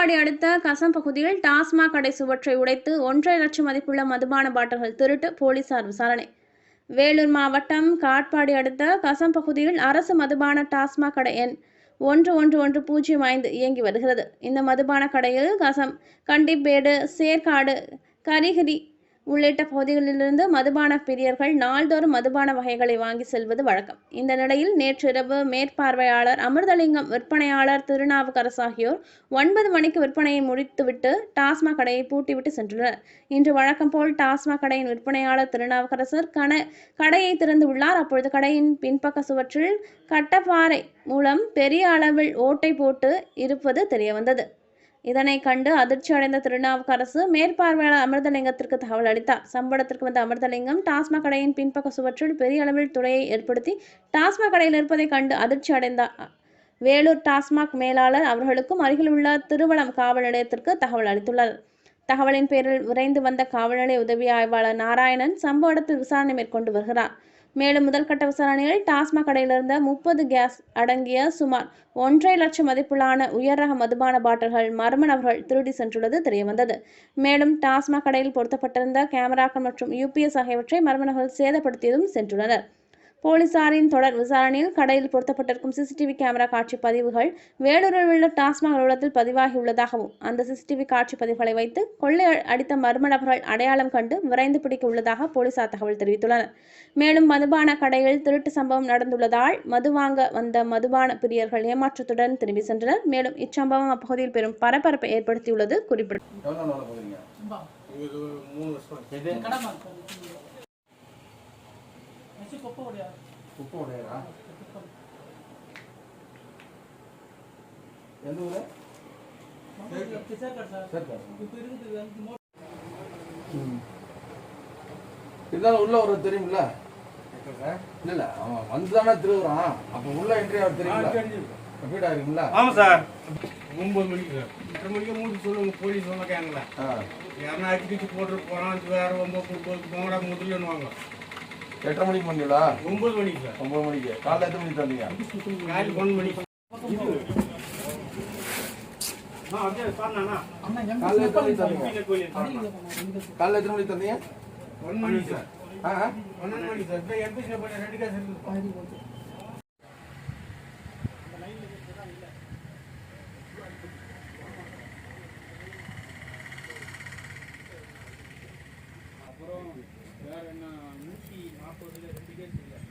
காட்பாடி அடுத்த கசம் பகுதியில் டாஸ்மாக் கடை சுவற்றை உடைத்து ஒன்றரை லட்சம் மதிப்புள்ள மதுபான பாட்டில்கள் திருட்டு போலீசார் விசாரணை. வேலூர் மாவட்டம் காட்பாடி அடுத்த கசம் பகுதியில் அரசு மதுபான டாஸ்மாக் கடை எண் ஒன்று ஒன்று ஒன்று பூஜ்ஜியம் ஐந்து இயங்கி வருகிறது. இந்த மதுபான கடையில் கசம் கண்டிப்பேடு சேர்க்காடு கரிகிரி உள்ளிட்ட பகுதிகளிலிருந்து மதுபான பிரியர்கள் நாள்தோறும் மதுபான வகைகளை வாங்கி செல்வது வழக்கம். இந்த நிலையில் நேற்றிரவு மேற்பார்வையாளர் அமிர்தலிங்கம் விற்பனையாளர் திருநாவுக்கரசு ஆகியோர் ஒன்பது மணிக்கு விற்பனையை முடித்துவிட்டு டாஸ்மாக் கடையை பூட்டிவிட்டு சென்றனர். இன்று வழக்கம் போல் டாஸ்மாக் கடையின் விற்பனையாளர் திருநாவுக்கரசர் கண கடையை திறந்து உள்ளார். அப்பொழுது கடையின் பின்பக்க சுவற்றில் கட்டப்பாறை மூலம் பெரிய அளவில் ஓட்டை போட்டு இருப்பது தெரியவந்தது. இதனை கண்டு அதிர்ச்சி அடைந்த திருநாவுக்கரசு மேற்பார்வையாளர் அமிர்தலிங்கத்திற்கு தகவல் அளித்தார். சம்பவத்திற்கு வந்த அமிர்தலிங்கம் டாஸ்மாக் கடையின் பின்பக்க சுவற்றில் பெரிய அளவில் துளையை ஏற்படுத்தி டாஸ்மாக் கடையில் இருப்பதைக் கண்டு அதிர்ச்சி அடைந்தார். வேலூர் டாஸ்மாக் மேலாளர் அவர்களுக்கும் அருகில் உள்ள திருவளம் காவல் நிலையத்திற்கு தகவல் அளித்துள்ளார் தகவலின் பேரில் விரைந்து வந்த காவல்நிலை உதவி ஆய்வாளர் நாராயணன் சம்பவ இடத்தில் விசாரணை மேற்கொண்டு வருகிறார். மேலும் முதல்கட்ட விசாரணையில் டாஸ்மாக் கடையில் இருந்த முப்பது கேஸ் அடங்கிய சுமார் ஒன்றரை லட்சம் மதிப்பிலான உயர் ரக மதுபான பாட்டில்கள் மர்ம நபர்கள் திருடி சென்றுள்ளது தெரியவந்தது. மேலும் டாஸ்மாக் கடையில் பொருத்தப்பட்டிருந்த கேமராக்கள் மற்றும் யூபிஎஸ் ஆகியவற்றை மர்ம நபர்கள் சேதப்படுத்தியதும் சென்றுள்ளனர். போலீசாரின் தொடர் விசாரணையில் கடையில் பொருத்தப்பட்டிருக்கும் சிசிடிவி கேமரா காட்சி பதிவுகள் வேலூரில் உள்ள டாஸ்மாக் அலுவலகத்தில் பதிவாகியுள்ளதாகவும் அந்த சிசிடிவி காட்சி பதிவுகளை வைத்து கொள்ளை அடித்த மர்ம நபர்கள் அடையாளம் கண்டு விரைந்து பிடிக்க உள்ளதாக போலீசார் தகவல் தெரிவித்துள்ளனர். மேலும் மதுபான கடையில் திருட்டு சம்பவம் நடந்துள்ளதால் மது வாங்க வந்த மதுபான பிரியர்கள் ஏமாற்றத்துடன் திரும்பி சென்றனர். மேலும் இச்சம்பவம் அப்பகுதியில் பெரும் பரபரப்பை ஏற்படுத்தியுள்ளது குறிப்பிடத்தக்கது. மூணு கொப்பை உடையா உப்பு உடையரா எந்த ஊர் இருந்தாலும் உள்ள ஒரு தெரியுமில்ல இல்ல இல்ல அவன் வந்து தானே திருவுறான் அப்போ உள்ள என்ட்ரி ஆமாம் சார் ஒம்பது மணிக்கு சார். மணிக்கு மூடி சொல்லுவாங்க போலீஸ் ஆ. யாருன்னா அடிச்சு போட்டு போனால் வேற போட்டு போங்கடா முதல்லன்னுவாங்க எட்டரை மணிக்கு பண்ணீங்களா ஒம்பது மணிக்கு சார். ஒன்பது மணிக்கு. காலைல எத்தனை மணிக்கு தந்தீங்க? காலையில் ஒன்று மணிக்கு காலைல எத்தனை மணிக்கு தந்தீங்க? காலைல எத்தனை மணிக்கு தந்தீங்க? ஒன் மணிக்கு சார். ஆ. ஒன்று மணிக்கு சார். இப்போ எம்பி பண்ண ரெண்டு காசு அப்புறம் வேற என்ன? நூற்றி நாற்பதுல ரெண்டு பேர் தெரியாது